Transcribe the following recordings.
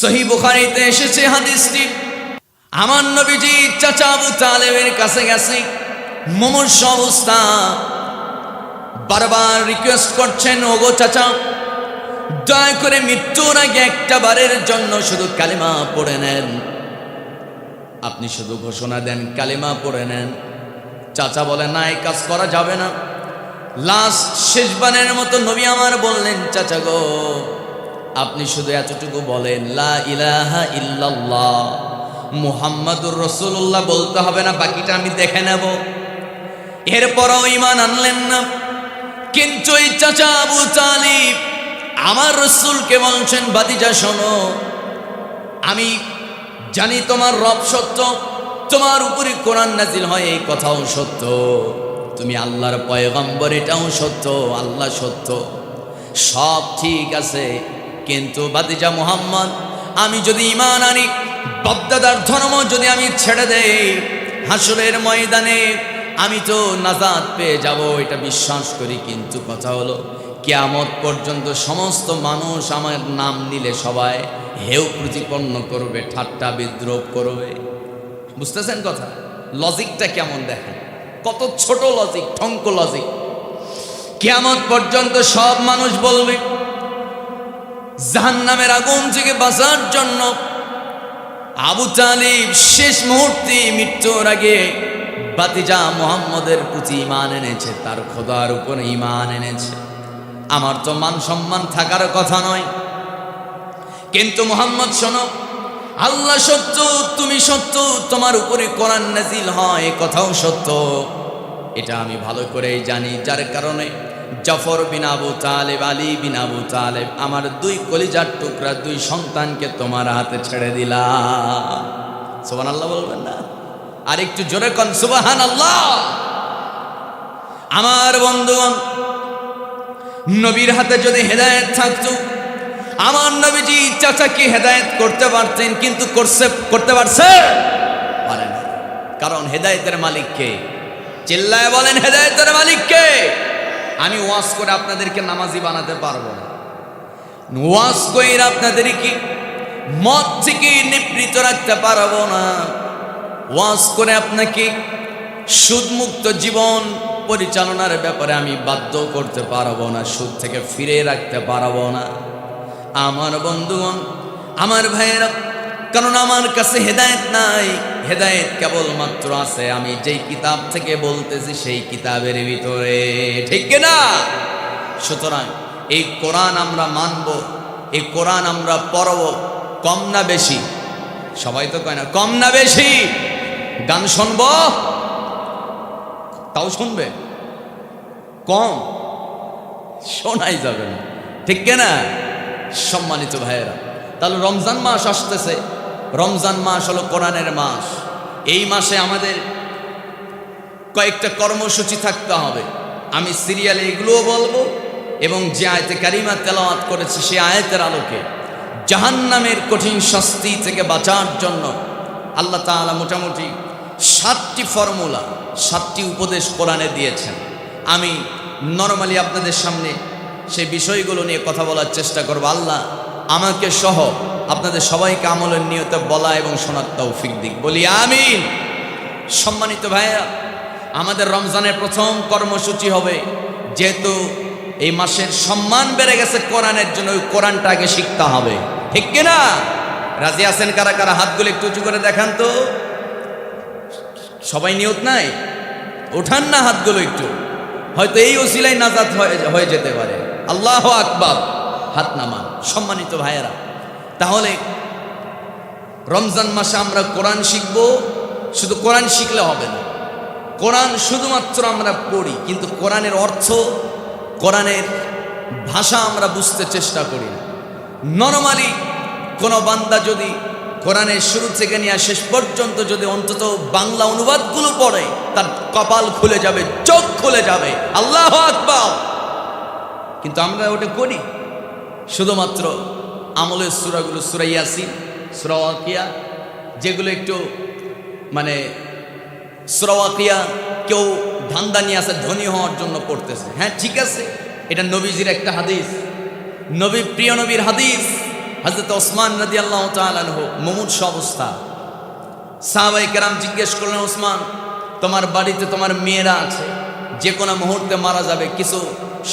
সহি বুখারিতে এসেছে হাদিসটি। আমার নবীজি চাচা আবু কাছে গেছে, মুমূর্ষ অবস্থা। বারবার রিকোয়েস্ট করছেন, ওগো চাচা, দয়া করে মৃত্যুর আগে একটা বারের জন্য শুধু কালিমা পড়ে নেন। আপনি শুধু ঘোষণা দেন, কালিমা পড়ে নেন। চাচা বলে, না, এই কাজ করা যাবে না। লাস্ট শেষবারের মতো নবী আমার বললেন, চাচা গো আপনি শুধু এতটুকু বলেন, লা ইলাহা ইল্লাল্লাহ। মুহাম্মাদুর রসুল্লাহ বলতে হবে না, বাকিটা আমি দেখে নেব। এরপরও ইমান আনলেন না। কিন্তু এই চাচা আবু তালিব, আমার রসুলকে বলছেন, বাতিজা, শোনো, আমি জানি তোমার রব সত্য, তোমার উপরে কোরআন নাজিল হয়, এই কথাও সত্য। তুমি আল্লাহর পয়গম্বর, এটাও সত্য, আল্লাহ সত্য। সব ঠিক আছে কিন্তু বাতিজা মোহাম্মদ, আমি যদি ইমান আনি, বাপদাদার ধর্ম যদি আমি ছেড়ে দেই, হাসরের ময়দানে আমি তো নাজাদ পেয়ে যাব, এটা বিশ্বাস করি। কিন্তু কথা হলো, কেয়ামত পর্যন্ত সমস্ত মানুষ আমার নাম নিলে সবাই হেউ প্রতিপন্ন করবে, ঠাট্টা বিদ্রোহ করবে। বুঝতেছেন কথা? লজিকটা কেমন দেখেন? কত ছোট লজিক ঠঙ্ক লজিক। কেয়ামত পর্যন্ত সব মানুষ বলবে জাহান্নামের আগুন থেকে বাঁচার জন্য আবু তালিব শেষ মুহূর্তে মৃত্যুর আগে বাতিজা মোহাম্মদের প্রতি ইমান এনেছে, তার খোদার উপরে ইমান এনেছে। আমার তো মান সম্মান থাকার কথা নয়। কিন্তু মোহাম্মদ, শোনো, আল্লাহ সত্য, তুমি সত্য, তোমার উপরে কোরআন নাজিল হয় কথাও সত্য। এটা আমি ভালো করেই জানি, যার কারণে জাফর বিন আবু তালেব, আলী বিন আবু তালেব, আমার দুই কলিজার টুকরা, দুই সন্তানকে তোমার হাতে ছেড়ে দিলাম। সোবান আল্লাহ বলবেন না? আর একটু জোরে কন সুবাহান আল্লাহ আমার বন্ধুগণ, নবীর হাতে যদি হেদায়েত থাকতো, আমার নবীজি চাচাকে হেদায়েত করতে পারতেন, কিন্তু করছে, করতে পারছে? পারে না। কারণ হেদায়েতের মালিককে চিল্লায় বলেন, হেদায়েতের মালিককে আমি ওয়াজ করে আপনাদেরকে নামাজি বানাতে পারব না। ওয়াজ করে আপনাদের কি মদ থেকে নিবৃত রাখতে পারব না। ওয়াজ করে আপনাকে সুদমুক্ত জীবন পরিচালনার ব্যাপারে আমি বাধ্য করতে পারব না, সুদ থেকে ফিরে রাখতে পারব না। আমার বন্ধুগণ, আমার ভাইয়েরা কারণ আমার কাছে হেদায়েত নাই। হেদায়েত কেবলমাত্র আছে, আমি যেই কিতাব থেকে বলতেছি সেই কিতাবের ভিতরে। ঠিক না? সুতরাং এই কোরআন আমরা মানব, এই কোরআন আমরা পড়ব, কম না বেশি? সবাই তো কয় না, কম না বেশি? গান শুনব? তাও শুনবে? কম? শোনাই যাবে না। ঠিক না? সম্মানিত ভাইয়েরা, তাহলে রমজান মাস আসতেছে। রমজান মাস হলো কোরআনের মাস। এই মাসে আমাদের কয়েকটা কর্মসূচি থাকতে হবে। আমি সিরিয়ালে এগুলোও বলব এবং যে আয়তে কারিমা তেলাওয়াত করেছে সে আয়তের আলোকে জাহান্নামের কঠিন শাস্তি থেকে বাঁচার জন্য আল্লাহ তাআলা মোটামুটি সাতটি ফর্মুলা, সাতটি উপদেশ কোরআনে দিয়েছেন। আমি নর্মালি আপনাদের সামনে সেই বিষয়গুলো নিয়ে কথা বলার চেষ্টা করব। আল্লাহ আমাকে সহ আপনাদের সবাইকে আমলের নিয়তে বলা এবং শোনার তৌফিক দিক। বলি আমিন। সম্মানিত ভাইয়া আমাদের রমজানের প্রথম কর্মসূচি হবে যেহেতু এই মাসের সম্মান বেড়ে গেছে কোরআনের জন্য, ওই কোরআনটা আগে শিখতে হবে। ঠিক কিনা রাজি আছেন কারা কারা? হাতগুলো একটু উঁচু করে দেখান তো। সবাই নিয়ত নাই? ওঠান না হাতগুলো একটু। হয়তো এই ওসিলাই নাজাত হয়ে যেতে পারে। আল্লাহ আকবাব হাত নামান। সম্মানিত ভাইয়েরা তাহলে রমজান মাসে আমরা কোরআন শিখব, শুধু কোরআন শিখলে হবে না। কোরআন শুধুমাত্র আমরা পড়ি, কিন্তু কোরআনের অর্থ, কোরআনের ভাষা আমরা বুঝতে চেষ্টা করি নর্মালি কোনো বান্দা যদি কোরআনের শুরু থেকে নিয়ে শেষ পর্যন্ত যদি অন্তত বাংলা অনুবাদগুলো পড়ে, তার কপাল খুলে যাবে, চোখ খুলে যাবে, আল্লাহ আকবার। কিন্তু আমরা ওটা করি, শুধুমাত্র আমলের সুরাগুলো সুরাইয়াসি সুরাওয়াকিয়া যেগুলো একটু মানে সুরাওয়াকিয়া কেউ ধান্দা নিয়ে আসে, ধনী হওয়ার জন্য পড়তেছে। হ্যাঁ ঠিক আছে, এটা নবীজির একটা হাদিস। নবী, প্রিয় নবীর হাদিস হজরত ওসমান নদী আল্লাহ তালহ মুমূর্ষ অবস্থা। সাহাবাই কেরাম জিজ্ঞেস করলেন, ওসমান, তোমার বাড়িতে তোমার মেয়েরা আছে, যে কোনো মুহূর্তে মারা যাবে, কিছু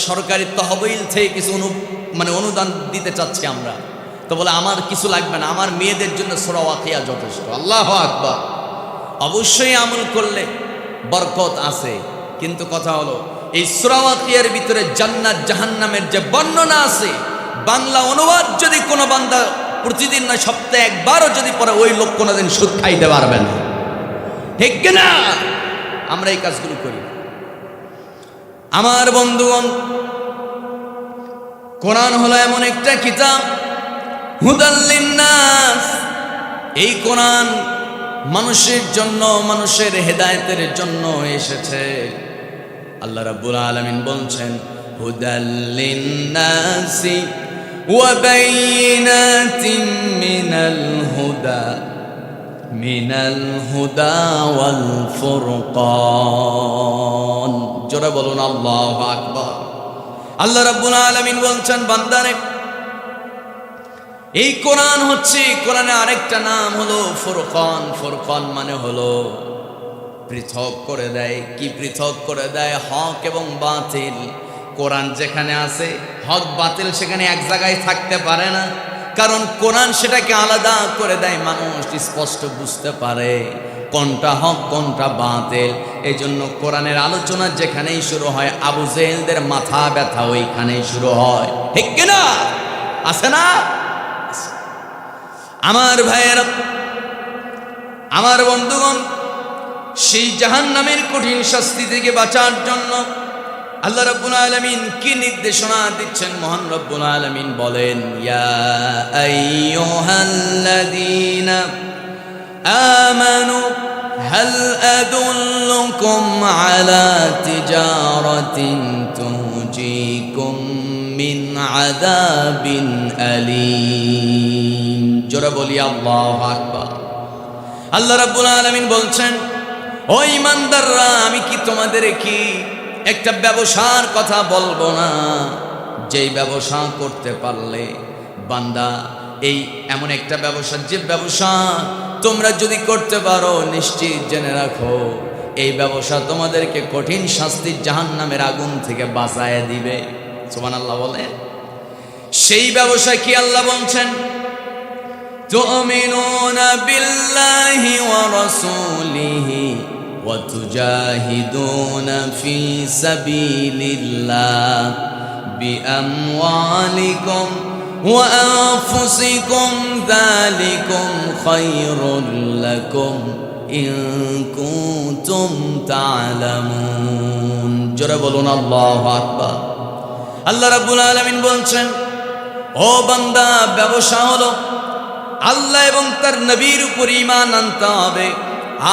সরকারি তহবিল থেকে কিছু অনু মানে অনুদান দিতে চাচ্ছি আমরা। তো বলে, আমার কিছু লাগবে না, আমার মেয়েদের জন্য সোরাওয়াতিয়া যথেষ্ট। আল্লাহ আকবর। অবশ্যই আমল করলে বরকত আছে। কিন্তু কথা হলো, এই সুরাওয়াতিয়ার ভিতরে জান্নাত, জাহান্নামের যে বর্ণনা আছে, বাংলা অনুবাদ যদি কোনো বান্দা প্রতিদিন নয়, সপ্তাহে একবারও যদি পরে ওই লোক কোনোদিন সুদ খাইতে পারবে না। ঠিক না? আমরা এই কাজগুলো করি। আমার বন্ধুগণ কোরআন হলো এমন একটা কিতাব হুদাল্লিন্নাস এই কোরআন মানুষের জন্য, মানুষের হেদায়েতের জন্য এসেছে। আল্লাহ রাব্বুল আলামিন বলছেন হুদাল্লিন্নাসি ওয়া বাইনাতিন মিনাল হুদা মিনাল হুদা ওয়াল ফুরকান। জোরে বলুন, আল্লাহু আকবার। আল্লাহ রাব্বুল আলামিন বলছেন, বান্দারে, এই কোরআন হচ্ছে কোরআনে আরেকটা নাম হলো ফুরকান। ফুরকান মানে হলো পৃথক করে দেয়। কি পৃথক করে দেয়? হক এবং বাতিল। কোরআন যেখানে আছে, হক, বাতিল সেখানে এক জায়গায় থাকতে পারে না। কারণ কোরআন সেটাকে আলাদা করে দেয়, মানুষ স্পষ্ট বুঝতে পারে। কোনটা হক, কোনটা বাতিল? এই জন্য কোরআনের আলোচনা যেখানেই শুরু হয়, আবু জেহেলদের মাথা ব্যথা ওইখানেই শুরু হয়। ঠিক কিনা আছে না? আমার ভাইয়ের, আমার বন্ধুগণ, সেই জাহান নামের কঠিন শাস্তি থেকে বাঁচার জন্য আল্লাহ রব্বুল আলমিন কি নির্দেশনা দিচ্ছেন? মহান রব্বুল আলমিন বলেন, ইয়া আমানু هل أدلكم على تجارة تنجيكم من عذاب أليم জোরে বলি আল্লাহ আকবার আল্লাহ রাব্বুল আলামিন বলছেন ও ইমানদাররা আমি কি তোমাদের কি একটা ব্যবসার কথা বলবো না যেই ব্যবসা করতে পারলে বান্দা এই এমন একটা ব্যবসা যে ব্যবসা তোমরা যদি করতে পারো নিশ্চিত জেনে রাখো এই ব্যবসা তোমাদেরকে কঠিন শাস্তির জাহান্নামের আগুন থেকে বাঁচায় দিবে সোমান আল্লাহ বলে সেই ব্যবসা কি আল্লাহ বলছেন تؤمنون بالله ورسوله وتجاهدون في سبيل الله بأموالكم وأنفسكم ذلكم خير لكم إن كنتم تعلمون جربون الله أكبر আল্লাহ রাব্বুল আলামিন বলছেন ও বান্দা ব্যবসা হলো আল্লাহ এবং তার নবীর উপর ইমান আনতে হবে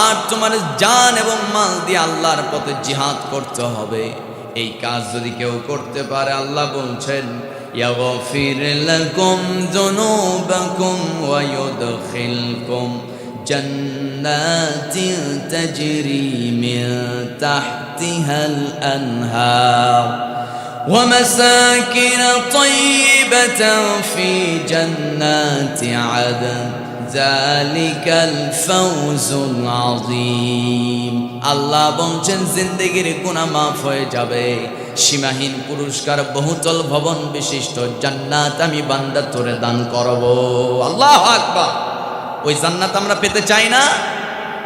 আর তোমার জান এবং মাল দিয়ে আল্লাহর পথে জিহাদ করতে হবে এই কাজ যদি কেউ করতে পারে আল্লাহ বলছেন يغفر لكم ذنوبكم ويدخلكم جنات تجري من تحتها الأنهار ومساكن طيبة في جنات عدن ذلك الفوز العظيم আল্লাহ বলছেন জিন্দগির গুণা মাফ হয়ে যাবে সীমাহীন পুরস্কার বহুতল ভবন বিশিষ্ট। জান্নাত আমি বান্দা তোরে দান করব। আল্লাহ আকবার। ওই জান্নাত আমরা পেতে চাই না?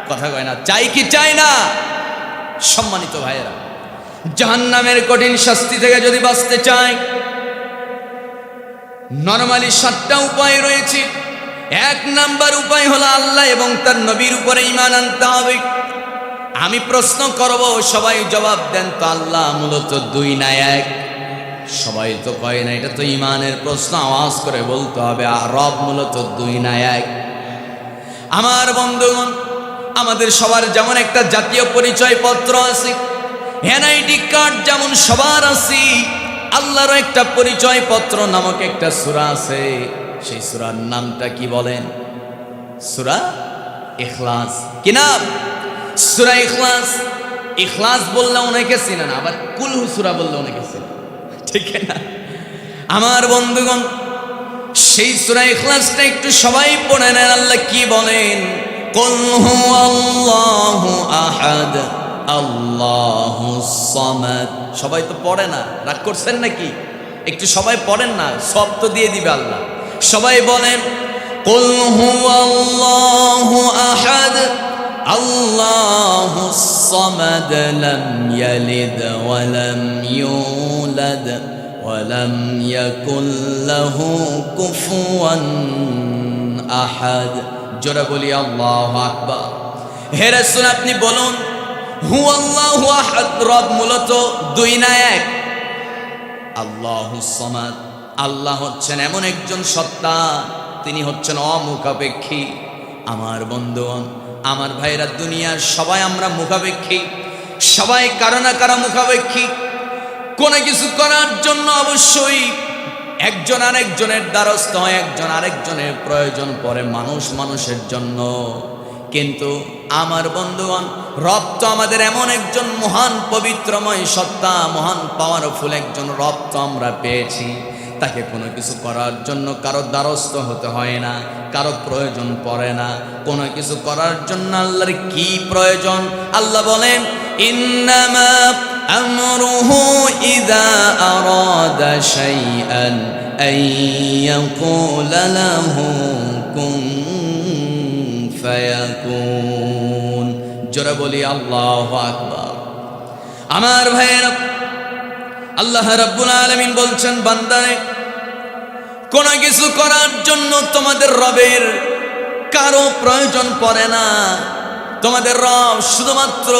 কথা কয় না, চাই কি চাই না? সম্মানিত ভাইয়েরা, জাহান্নামের কঠিন শাস্তি থেকে যদি বাঁচতে চায় নর্মালি সাতটা উপায় রয়েছে। এক নাম্বার উপায় হলো আল্লাহ এবং তার নবীর উপরে ইমান আনতে হবে। আমি প্রশ্ন করব, সবাই জবাব দেন তো আল্লাহ মূলত দুই না এক। সবাই তো কয় না, এটা তো ইমানের প্রশ্ন, আওয়াজ করে বলতে হবে, আর রব মূলত দুই না এক। আমার বন্ধুগণ, আমাদের সবার যেমন একটা জাতীয় পরিচয় পত্র আছে, এনআইডি কার্ড যেমন সবার আছে, আল্লাহরও একটা পরিচয় পত্র নামক একটা সুরা আছে, সেই সুরার নামটা কি বলেন? সুরা ইখলাস। কি নাম? সুরা ইখলাস ইখলাস বললে অনেকে চিনে না, আবার কুলহু সুরা বললে অনেকে চিনে ঠিক না? আমার বন্ধুগণ, সেই সূরা ইখলাসটা একটু সবাই পড়ে নেন, আল্লাহ কি বলেন? কুল হুয়াল্লাহু আহাদ আল্লাহুস সামাদ। সবাই তো পড়ে না, রাগ করছেন নাকি? একটু সবাই পড়েন না, সব তো দিয়ে দিবে আল্লাহ। সবাই বলেন, কুল হুয়াল্লাহু আহাদ আল্লাহুস সামাদ লাম ইয়ালিদ ওয়া লাম ইউলাদ ولم يكن له كفوا আহাদ জোরে বলি আল্লাহু আকবার হে রাসূল আপনি বলুন হু আল্লাহু আহাদ রব মূলত দুই না এক আল্লাহু সমাদ আল্লাহ হচ্ছেন এমন একজন সত্তা তিনি হচ্ছেন অমুখাপেক্ষী আমার বন্ধুগণ আমার ভাইরা দুনিয়ার সবাই আমরা মুখাপেক্ষী, সবাই কারও না কারও মুখাপেক্ষী। কোনো কিছু করার জন্য অবশ্যই একজন আরেকজনের দ্বারস্থ হয়, একজন আরেকজনের প্রয়োজন পড়ে মানুষ মানুষের জন্য। কিন্তু আমার বন্ধুগণ, রব তো আমাদের এমন একজন মহান পবিত্রময় সত্তা, মহান পাওয়ারফুল একজন রব তো আমরা পেয়েছি। তাকে কোনো কিছু করার জন্য কারও দ্বারস্থ হতে হয় না, কারও প্রয়োজন পড়ে না। কোনো কিছু করার জন্য আল্লাহর কি প্রয়োজন? আল্লাহ বলেন জোরে বলি, আল্লাহু আকবার। আমার ভাইয়েরা আল্লাহ রাব্বুল আলামিন বলছেন, বান্দারে, কোন কিছু করার জন্য তোমাদের রবের কারও প্রয়োজন পড়ে না। তোমাদের রব শুধুমাত্র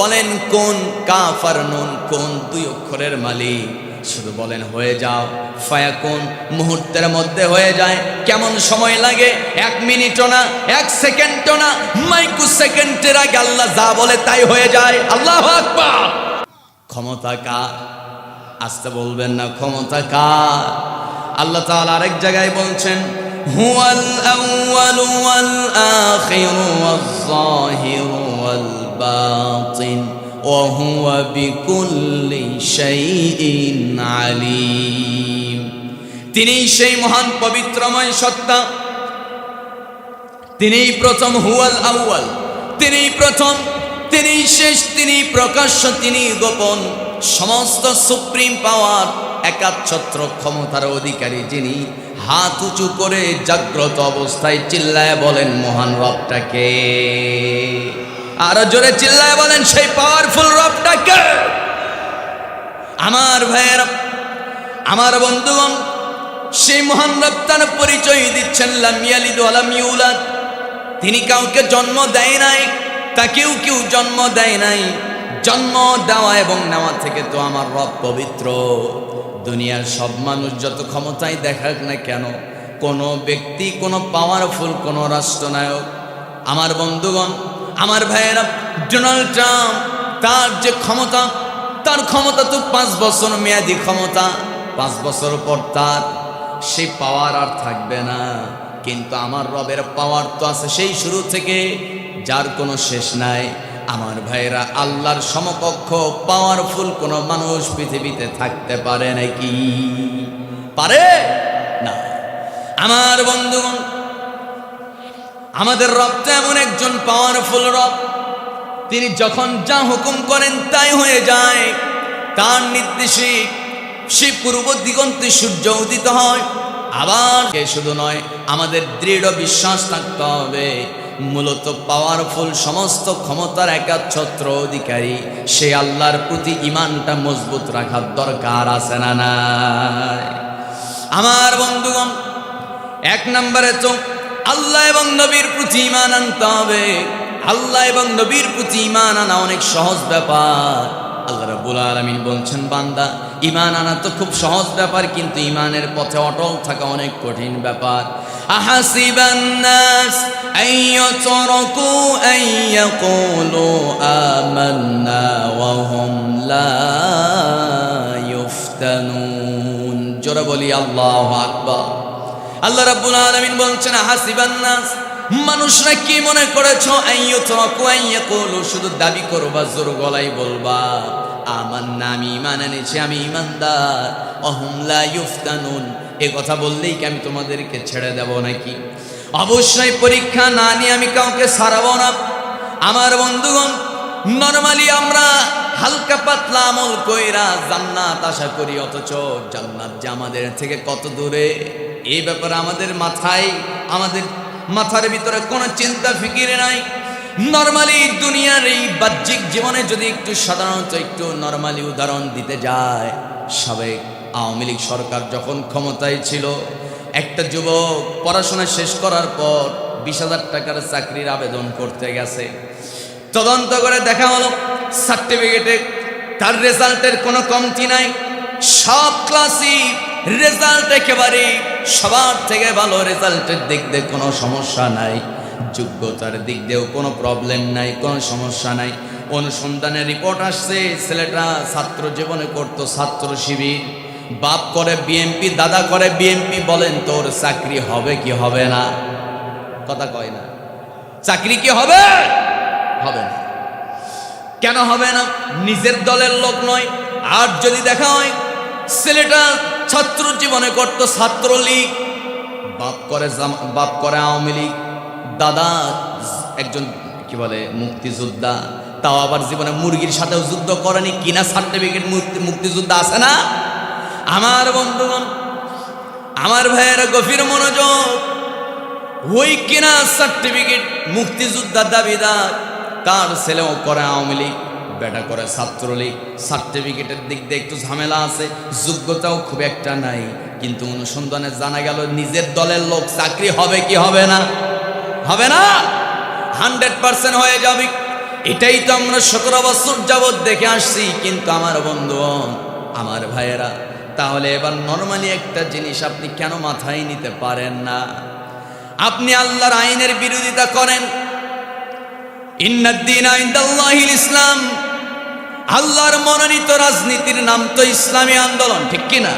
বলেন, কোন কাফার নুন, কোন দুই অক্ষরের মালিক? শুধু বলেন, হয়ে যাও ফায়া কোন মুহূর্তের মধ্যে হয়ে যায়। কেমন সময় লাগে? এক মিনিটও না, এক সেকেন্ডও না মাইক্রো সেকেন্ডের আগে আল্লাহ যা বলে তাই হয়ে যায়। আল্লাহ ক্ষমতা কার? আসতে বলবেন না, ক্ষমতা কার? আল্লাহ তাআলা আরেক জায়গায় বলছেন, হুয়াল আউয়াল ওয়াল আখির ওয়াল যাহির ওয়াল বাতিন, ওয়া হুয়া বিকুল্লি শাইইন আলিম। তিনি সেই মহান পবিত্রময় সত্তা। তিনিই প্রথম হুয়াল আউয়াল, তিনিই প্রথম তিনি শেষ, তিনি প্রকাশ্য, তিনি গোপন, সমস্ত সুপ্রিম পাওয়ার, একাচ্ছত্র ক্ষমতার অধিকারী যিনি হাত উঁচু করে জাগ্রত অবস্থায় চিল্লায় বলেন, মহান রবটাকে আরও জোরে চিল্লায় বলেন, সেই পাওয়ারফুল রবটাকে আমার ভাইয়ের, আমার বন্ধুগণ, সেই মহান রপ্তার পরিচয় দিচ্ছেন লামিয়ালিদ আলাম ইউলাদ। তিনি কাউকে জন্ম দেয় নাই। তাকেও কেউ জন্ম দেয় নাই। জন্ম দেওয়া এবং নেওয়া থেকে তো আমার রব পবিত্র। দুনিয়ার সব মানুষ যত ক্ষমতায় দেখাক না কেন, কোনো ব্যক্তি, কোনো পাওয়ারফুল কোনো রাষ্ট্রনায়ক, আমার বন্ধুগণ, আমার ভাইয়েরা, ডোনাল্ড ট্রাম্প, তার যে ক্ষমতা, তার ক্ষমতা তো পাঁচ বছর মেয়াদি ক্ষমতা। পাঁচ বছর পর তার সেই পাওয়ার আর থাকবে না। কিন্তু আমার রবের পাওয়ার তো আছে সেই শুরু থেকে। যার কোনো শেষ নাই। আমার ভাইরা আল্লাহর সমকক্ষ পাওয়ারফুল কোনো মানুষ পৃথিবীতে থাকতে পারে নাকি পারে? না। আমার বন্ধুগণ, আমাদের রব তো এমন একজন পাওয়ারফুল রব, তিনি যখন যা হুকুম করেন তাই হয়ে যায়। তার নির্দেশে সে পূর্ব দিগন্তে সূর্য উদিত হয়। আবার শুধু নয়, আমাদের দৃঢ় বিশ্বাস থাকতে হবে। মূলত পাওয়ারফুল সমস্ত ক্ষমতার একাচ্ছত্র অধিকারী। সে আল্লাহর প্রতি ইমানটা মজবুত রাখার দরকার আছে না আমার বন্ধুগণ, এক নম্বরে তো আল্লাহ এবং নবীর প্রতি ইমান আনতে হবে। আল্লাহ এবং নবীর প্রতি ইমান আনা অনেক সহজ ব্যাপার। আল্লাহ রাব্বুল আলামিন বলছেন, বান্দা ইমান আনা তো খুব সহজ ব্যাপার, কিন্তু ইমানের পথে অটল থাকা অনেক কঠিন ব্যাপার। আহাসিবান নাস, আইয়াতরাকু আইয়াকুলু আমান্না ওয়া হুম লা ইফতানুন। জোরে বলি, আল্লাহু আকবার। আল্লাহ রাব্বুল আলামিন বলছেন হাসিবান নাস মানুষরা কি মনে করেছ? শুধু দাবি করবা, জোর গলাই বলবা, আমার নাম ইমান এনেছি, আমি ইমানদার অহুম লা এ কথা বললেই কি আমি তোমাদেরকে ছেড়ে দেব নাকি? অবশ্যই পরীক্ষা না নিয়ে আমি কাউকে সারাবো না। আমার বন্ধুগণ, নর্মালি আমরা হালকা পাতলা আমল কইরা জান্নাত আশা করি, অথচ জান্নাত যে আমাদের থেকে কত দূরে? এই ব্যাপারে আমাদের মাথায়, আমাদের মাথার ভিতরে কোনো চিন্তা, ফিকিরে নাই। নর্মালি দুনিয়ার এই বাহ্যিক জীবনে যদি একটু সাধারণত একটু নর্মালি উদাহরণ দিতে যায়, সাবেক আওয়ামী লীগ সরকার যখন ক্ষমতায় ছিল, একটা যুবক পড়াশোনা শেষ করার পর বিশ হাজার টাকার চাকরির আবেদন করতে গেছে। তদন্ত করে দেখা হলো সার্টিফিকেটে তার রেজাল্টের কোনো কমতি নাই। সব ক্লাসই রেজাল্ট একেবারে সবার থেকে ভালো রেজাল্টের দিক দিয়ে কোনো সমস্যা নাই, যোগ্যতার দিক দিয়েও কোনো প্রবলেম নাই, কোনো সমস্যা নাই। অনুসন্ধানের রিপোর্ট আসছে, ছেলেটা ছাত্র জীবনে করতো ছাত্র শিবির। বাপ করে বিএমপি দাদা করে বিএমপি বলেন তোর চাকরি হবে কি হবে না? কথা কয় না। চাকরি কি হবে? হবে না। কেন হবে না? নিজের দলের লোক নয়। আর যদি দেখা হয়, ছেলেটা ছাত্র জীবনে করত ছাত্রলীগ। বাপ করে বাপ করে আওয়ামী লীগ। দাদা একজন, কি বলে, মুক্তিযোদ্ধা। তাও আবার জীবনে মুরগির সাথেও যুদ্ধ করেনি। কিনা সার্টিফিকেট মুক্তিযোদ্ধা আছে না? আমার বন্ধুগণ, আমার ভাইয়েরা গভীর মনোযোগ। ওই কিনা সার্টিফিকেট মুক্তিযোদ্ধার দাবিদার, তার ছেলেও করে আওয়ামী লীগ। বেটা করে ছাত্রলীগ। সার্টিফিকেটের দিক দিয়ে একটু ঝামেলা আছে, যোগ্যতাও খুব একটা নাই। কিন্তু অনুসন্ধানে জানা গেল নিজের দলের লোক চাকরি হবে কি হবে না? হবে না? হান্ড্রেড পার্সেন্ট হয়ে যাবে। এটাই তো আমরা সতেরো বছর যাবৎ দেখে আসছি। কিন্তু আমার বন্ধু আমার ভাইয়েরা, তাহলে এবার নর্মালি একটা জিনিস আপনি কেন মাথায় নিতে পারেন না? আপনি আল্লাহর আইনের বিরোধিতা করেন। ইন্নাদ্দিন আইন্দাল্লাহিল ইসলাম আল্লাহর মনোনীত রাজনীতির নাম তো ইসলামী আন্দোলন, ঠিক কিনা?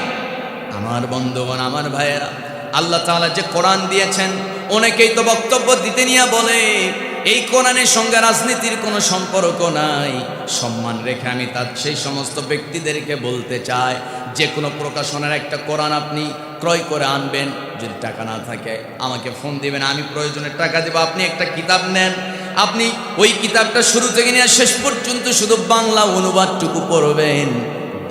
আমার বন্ধুগণ, আমার ভাইয়েরা, আল্লাহ তাআলা যে কোরআন দিয়েছেন, অনেকেই তো বক্তব্য দিতে নিয়ে বলে, এই কোরআনের সঙ্গে রাজনীতির কোনো সম্পর্ক নাই। সম্মান রেখে আমি তার সেই সমস্ত ব্যক্তিদেরকে বলতে চাই, যে কোনো প্রকাশনের একটা কোরআন আপনি ক্রয় করে আনবেন। যদি টাকা না থাকে, আমাকে ফোন দিবেন, আমি প্রয়োজনে টাকা দেবো। আপনি একটা কিতাব নেন আপনি ওই কিতাবটা শুরু থেকে নিয়ে শেষ পর্যন্ত শুধু বাংলা অনুবাদটুকু পড়বেন,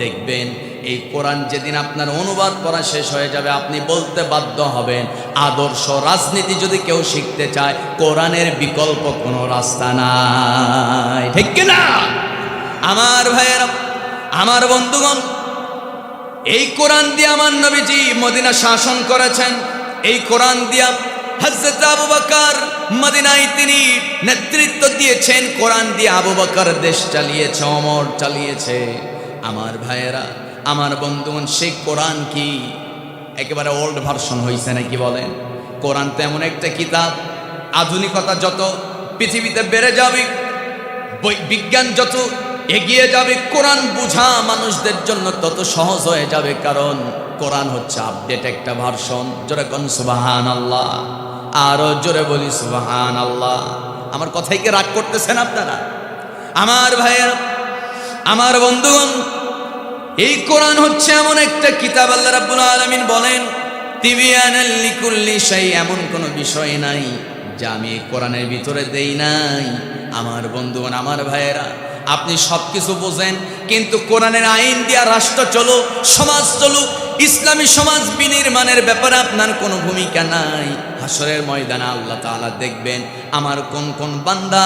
দেখবেন, এই কোরআন যেদিন আপনার অনুবাদ করা শেষ হয়ে যাবে, আপনি বলতে বাধ্য হবেন, আদর্শ রাজনীতি যদি কেউ শিখতে চায়, কোরআনের বিকল্প কোনো রাস্তা নাই। ঠিক কিনা আমার ভাইয়েরা, আমার বন্ধুগণ, এই কোরআন দিয়ে আমার নবীজি মদিনা শাসন করেছেন, এই কোরআন দিয়া হজরত আবু বকর মদিনায় তিনি নেতৃত্ব দিয়েছেন, কোরআন দিয়ে আবু বকর দেশ চালিয়েছে, অমর চালিয়েছে। আমার ভাইয়েরা, আমার বন্ধুগণ সেই কোরআন কি? একেবারে ওল্ড ভার্সন হয়েছে নাকি বলেন? কোরআন তো এমন একটা কিতাব, আধুনিকতা যত পৃথিবীতে বেড়ে যাবে বিজ্ঞান যত এগিয়ে যাবে, কোরআন বুঝা মানুষদের জন্য তত সহজ হয়ে যাবে, কারণ কোরআন হচ্ছে আপডেট একটা ভার্সন জোরে কোন সুবাহান আল্লাহ আরও জোরে বলি সুবাহান আল্লাহ আমার কথাই কি রাগ করতেছেন আপনারা? আমার ভাইয়ের, আমার বন্ধুগণ, এই কোরআন হচ্ছে এমন একটা কিতাব, আল্লাহ রাব্বুল আলামিন বলেন, তিবিয়ানাল লিকুল্লি শাই এমন কোনো বিষয় নাই যা আমি কোরআনের ভিতরে দেই নাই। আমার বন্ধুগণ, আমার ভাইয়েরা, আপনি সব কিছু বোঝেন, কিন্তু কোরআনের আইন দিয়া রাষ্ট্র চলুক সমাজ চলুক, ইসলামী সমাজ বিনির্মাণের ব্যাপারে আপনার কোনো ভূমিকা নাই। হাসরের ময়দানে আল্লাহ তাআলা দেখবেন আমার কোন কোন বান্দা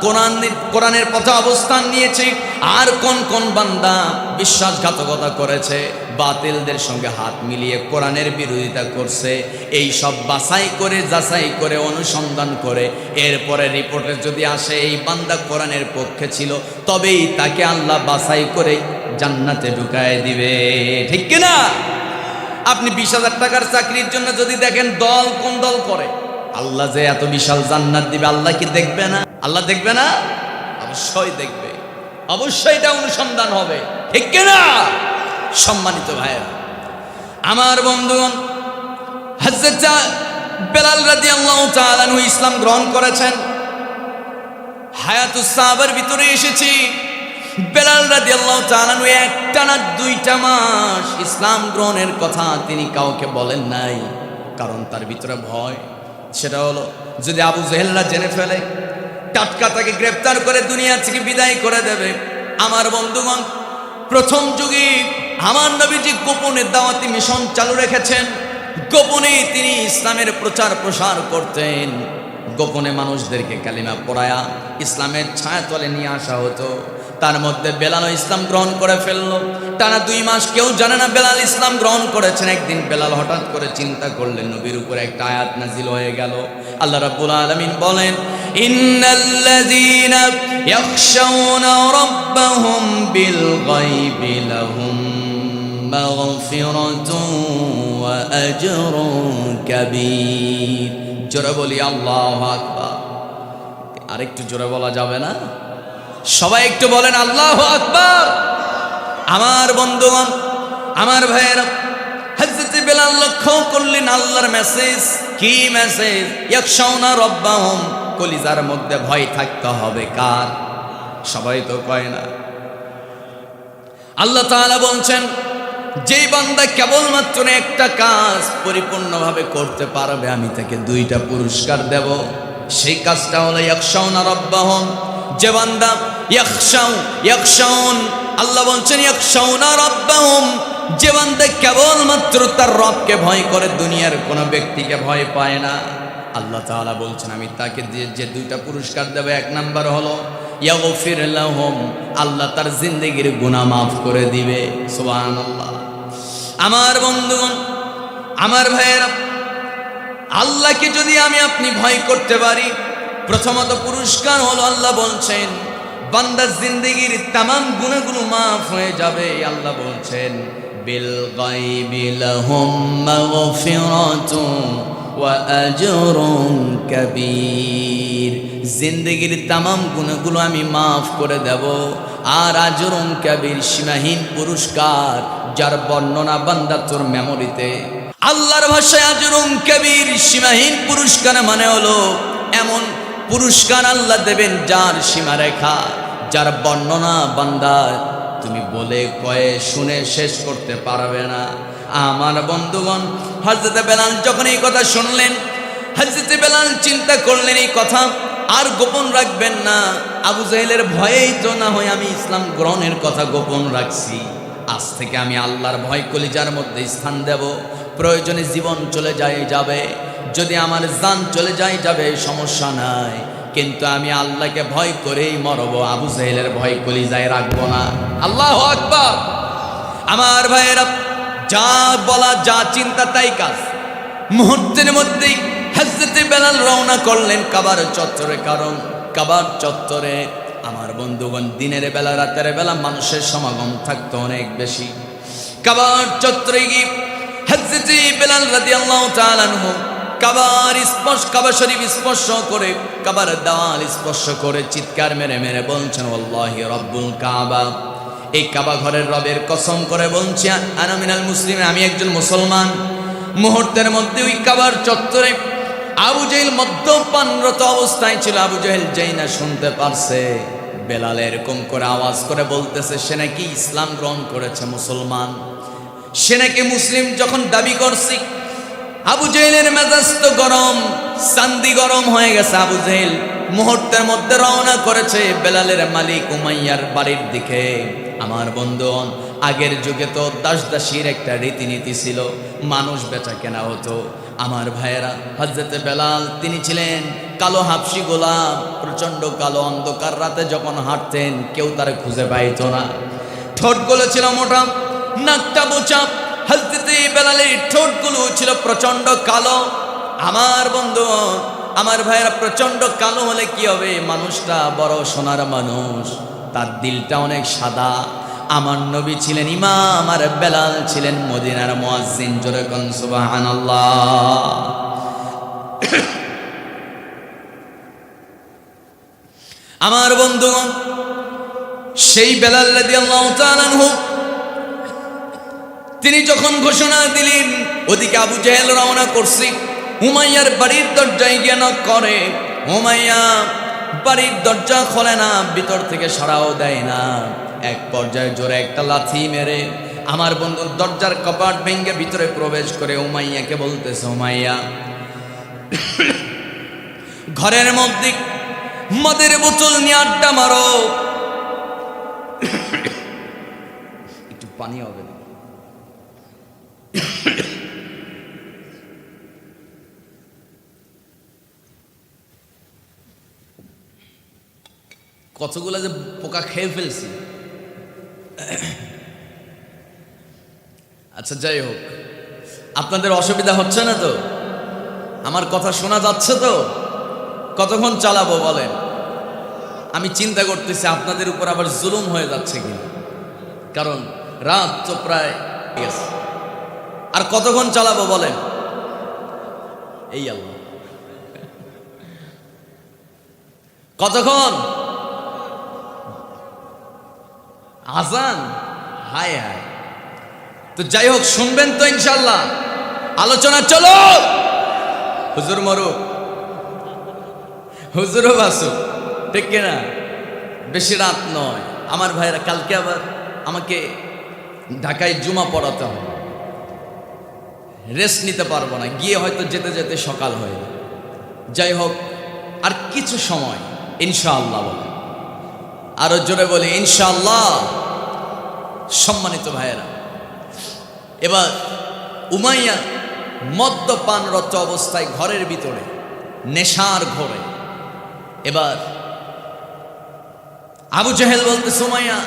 কোরআনের কোরআনের পথে অবস্থান নিয়েছে আর কোন কোন বান্দা বিশ্বাসঘাতকতা করেছে বাতিলদের সঙ্গে হাত মিলিয়ে কোরআনের বিরোধিতা করছে। এই সব বাছাই করে, যাচাই করে, অনুসন্ধান করে, এরপরে রিপোর্টে যদি আসে এই বান্দা কোরআনের পক্ষে ছিল, তবেই তাকে আল্লাহ বাছাই করে জান্নাতে ঢুকায় দিবে। ঠিক কিনা? আপনি বিশ হাজার টাকার চাকরির জন্য যদি দেখেন দল কোন দল করে, আল্লাহ যে এত বিশাল জান্নাত দিবে, আল্লাহ কি দেখবে না? আল্লাহ দেখবে না? অবশ্যই দেখবে। অবশ্যই এটা অনুসন্ধান হবে। ঠিক কিনা সম্মানিত ভাইয়েরা, আমার বন্ধুগণ হজরত বেলাল রাজি আল্লাহ ইসলাম গ্রহণ করেছেন। হায়াতুস সাহাবার ভিতরে এসেছি। বেলাল রাজি আল্লাহ চালানু একটা না দুইটা মাস ইসলাম গ্রহণের কথা তিনি কাউকে বলেন নাই। কারণ তার ভিতরে ভয়। সেটা হলো, যদি আবু জেহেলরা জেনে ফেলে, টাটকা তাকে গ্রেপ্তার করে দুনিয়া থেকে বিদায় করে দেবে। আমার বন্ধুগণ, প্রথম যুগে আমার নবীজি গোপনে দাওয়াতি মিশন চালু রেখেছেন। গোপনে তিনি ইসলামের প্রচার প্রসার করতেন। গোপনে মানুষদেরকে কালিমা পড়ায়া ইসলামের ছায়াতলে নিয়ে আসা হতো। তার মধ্যে বেলাল ইসলাম গ্রহণ করে ফেলল। টানা দুই মাস কেউ জানে না বেলাল ইসলাম গ্রহণ করেছেন। একদিন বেলাল হঠাৎ করে চিন্তা করলেন, নবীর উপরে একটা আয়াত নাজিল হয়ে গেল। আল্লাহ রাব্বুল আলামিন বলেন, ইন্নাল্লাযীনা ইয়াখশাউনা রাব্বাহুম বিল গায়বি লাহুম মাগফিরাতুন ওয়া আজরুন কাবীর। জোরে বলি, আল্লাহু আকবার। আরেকটু জোরে বলা যাবে না? সবাই একটু বলেন, আল্লাহ আকবার! আমার বন্ধুগণ, আমার ভাইয়েরা হজরত বেলাল করলেন আল্লাহর মেসেজ কি মেসেজ কলিজার মধ্যে ভয় থাকতে হবে, কার? সবাই তো কয় না। আল্লাহ বলছেন কেবলমাত্র একটা কাজ পরিপূর্ণভাবে করতে পারবে, আমি তাকে দুইটা পুরস্কার দেব। সেই কাজটা হলো ইয়াকশাউনা রব্বাহুম। যে বান্দা ইয়াকশাউ ইয়াকশাউন আল্লাহ বলছেন ইয়াকশাউনা রব্বাহুম। যে বান্দা কেবলমাত্র তার রবকে ভয় করে, দুনিয়ার কোনো ব্যক্তিকে ভয় পায় না। আল্লাহ তাআলা বলছেন, আমি তাকে দিয়ে যে দুইটা পুরস্কার দেব, এক নাম্বার হলো, ইয়াগফির লাহুম। আল্লাহ তার জিন্দেগির গুনাহ মাফ করে দিবে। সুবহানাল্লাহ। আমার বন্ধুগণ, আমার ভাইয়েরা, আল্লাহকে যদি আমি আপনি ভয় করতে পারি প্রথমত পুরস্কার হলো আল্লাহ বলছেন, বান্দার জিন্দগির তামাম গুণগুলো মাফ হয়ে যাবে, আল্লাহ বলছেন, বিল গাইবি লাহুম মাগফিরাতুন ওয়া আজরুন কাবীর। জিন্দগির তামাম গুণগুলো আমি মাফ করে দেব, আর আজরুন কাবীর সীমাহীন পুরস্কার, যার বর্ণনা বান্দা তোর মেমোরিতে আল্লাহর ভাষায় আজরুন কবির সীমাহীন পুরস্কার মানে হলো, এমন পুরস্কার আল্লাহ দেবেন যার সীমারেখা, যার বর্ণনা বান্দা তুমি বলে কয়ে শুনে শেষ করতে পারবে না। আমার বন্ধুগণ হজরত বেলাল যখন এই কথা শুনলেন হজরত বেলাল চিন্তা করলেন এই কথা, আর গোপন রাখবেন না। আবু জাহেলের ভয়েই তো না হয় আমি ইসলাম গ্রহণের কথা গোপন রাখছি। আজ থেকে আমি আল্লাহর ভয় কলিজার মধ্যে স্থান দেব। প্রয়োজনে জীবন চলে যায় যাবে। যদি আমার জান চলে যায়, যাবে, সমস্যা নাই। কিন্তু আমি আল্লাহকে ভয় করেই মরব, আবু জাহেলের ভয় কলিজায় রাখব না। আল্লাহ আকবার। আমার ভাইয়েরা, যা বলা, যা চিন্তা, তাই কাজ। মুহূর্তের মধ্যেই হজরতে বেলাল রওনা করলেন কাবার চত্বরে, কারণ কাবার চত্বরে আমার বন্ধুগণ দিনের বেলা, রাতের বেলা মানুষের সমাগম থাকতো অনেক বেশি। কাবার চত্বরে গিয়ে হজরতে বেলাল রাদিয়াল্লাহু তাআলা আনহু কাবার স্পর্শ কাবা শরীফ স্পর্শ করে, কাবার দেওয়াল স্পর্শ করে চিৎকার মেরে মেরে বলছেন, আল্লাহি রব্বুল কাবা। এই কাবা ঘরের রবের কসম করে বলছি আনামিনাল মুসলিম আমি একজন মুসলমান। মুহূর্তের মধ্যে ওই কাবার চত্বরে আবু জেহেল মদ্যপানরত অবস্থায় ছিল। আবু জেহেল যেই না শুনতে পারছে, বেলাল এরকম করে আওয়াজ করে বলতেছে, সে নাকি ইসলাম গ্রহণ করেছে মুসলমান। সে নাকি মুসলিম, যখন দাবি করছি আবু জেহেলের মেজাজ তো গরম সান্দি গরম হয়ে গেছে আবু জেহেল। মুহূর্তের মধ্যে রওনা করেছে বেলালের মালিক উমাইয়ার বাড়ির দিকে। আমার বন্ধুগণ, আগের যুগে তো দাস দাসীর একটা রীতিনীতি ছিল, মানুষ বেচা কেনা হতো। আমার ভাইয়েরা হজরতে বেলাল, তিনি ছিলেন কালো হাফসি গোলাপ, প্রচণ্ড কালো অন্ধকার রাতে যখন হাঁটতেন, কেউ তার খুঁজে পাইত না। ঠোঁটগুলো ছিল মোটা, নাকটা বোচা হজরতে বেলালের ঠোঁটগুলো ছিল প্রচণ্ড কালো। আমার বন্ধু, আমার ভাইয়েরা প্রচণ্ড কালো হলে কি হবে? মানুষটা বড় সোনার মানুষ। তার দিলটা অনেক সাদা। আমার নবী ছিলেন ইমাম আর বেলাল ছিলেন মদিনার মুয়াজ্জিন। জোরে কোন আমার বন্ধুগণ সেই বেলাল রাদিয়াল্লাহু তাআলা আনহু তিনি যখন ঘোষণা দিলেন, ওদিকে আবু জাহেল রওনা করছি। হুমাইয়ার বাড়ির দরজায় নক করে হুমাইয়া বাড়ির দরজা খোলে না, ভিতর থেকে সাড়াও দেয় না। এক পর্যায়ে জোরে একটা লাথি মেরে আমার বন্ধুর দরজার কপাট ভেঙ্গে ভিতরে প্রবেশ করে উমাইয়াকে বলতেছে, উমাইয়া, ঘরের মধ্যে মদের বোতল নিয়ে আড্ডা মারো। একটু পানি হবে না? কতগুলো যে পোকা খেয়ে ফেলছি। আচ্ছা যাই হোক। আপনাদের অসুবিধা হচ্ছে না তো? আমার কথা শোনা যাচ্ছে তো? কতক্ষণ চালাবো বলেন? আমি চিন্তা করতেছি আপনাদের উপর আবার জুলুম হয়ে যাচ্ছে কি কারণ রাত তো প্রায় আর কতক্ষণ চালাবো বলেন? এই আল্লাহ। কতক্ষণ? আজান? হায় হায়। তো যাই হোক, শুনবেন তো ইনশাল্লাহ আলোচনা চলো। হুজুর মরুক। হুজুরও বাসুক ঠিক কিনা? বেশি রাত নয়। আমার ভাইরা কালকে আবার আমাকে ঢাকায় জুমা পড়াতে হবে। রেস্ট নিতে পারব না। গিয়ে হয়তো যেতে যেতে সকাল হয়ে যাই হোক, আর কিছু সময় ইনশাআল্লাহ বলে আরও জোরে বলি, ইনশাআল্লাহ। সম্মানিত ভাইয়েরা, এবার উমাইয়া মদ্যপানরত অবস্থায় ঘরের ভিতরে, নেশার ঘরে। এবার আবু জাহেল বলতে সুমাইয়া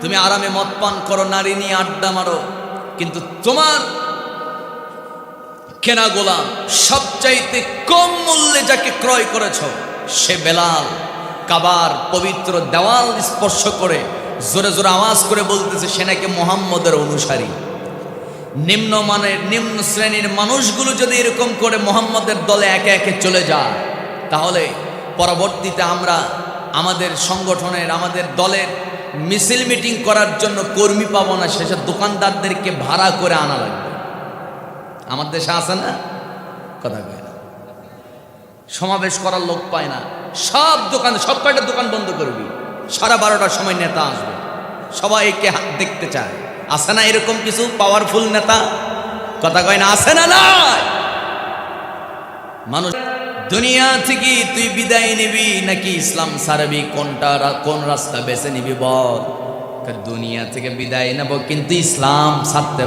তুমি আরামে মদ পান করো, নারী নিয়ে আড্ডা মারো, কিন্তু তোমার কেনা গোলাম সবচাইতে কম মূল্যে যাকে ক্রয় করেছ, সে বেলাল। কাবার পবিত্র দেওয়াল স্পর্শ করে জোরে জোরে আওয়াজ করে বলতেছে, সে নাকি মোহাম্মদের অনুসারী। নিম্ন মানের নিম্ন শ্রেণির মানুষগুলো যদি এরকম করে মোহাম্মদের দলে একে একে চলে যায়, তাহলে পরবর্তীতে আমরা আমাদের সংগঠনের, আমাদের দলের মিছিল মিটিং করার জন্য কর্মী পাবো না, সেসব দোকানদারদেরকে ভাড়া করে আনা লাগবে। আমার দেশে আছে না? কথা কয় না। সমাবেশ করার লোক পায় না। সব দোকান, সব কয়টা দোকান বন্ধ করবি? সারা বারোটার সময় নেতা আসবে। সবাইকে দেখতে চায়। আছে না এরকম কিছু পাওয়ারফুল নেতা? কথা কয় না, আছে না মানুষ, দুনিয়া থেকে তুই বিদায় নিবি, নাকি ইসলাম সারবি কোনটা কোন রাস্তা বেছে নিবি বল? দুনিয়া থেকে বিদায় নেব, কিন্তু ইসলাম ছাড়তে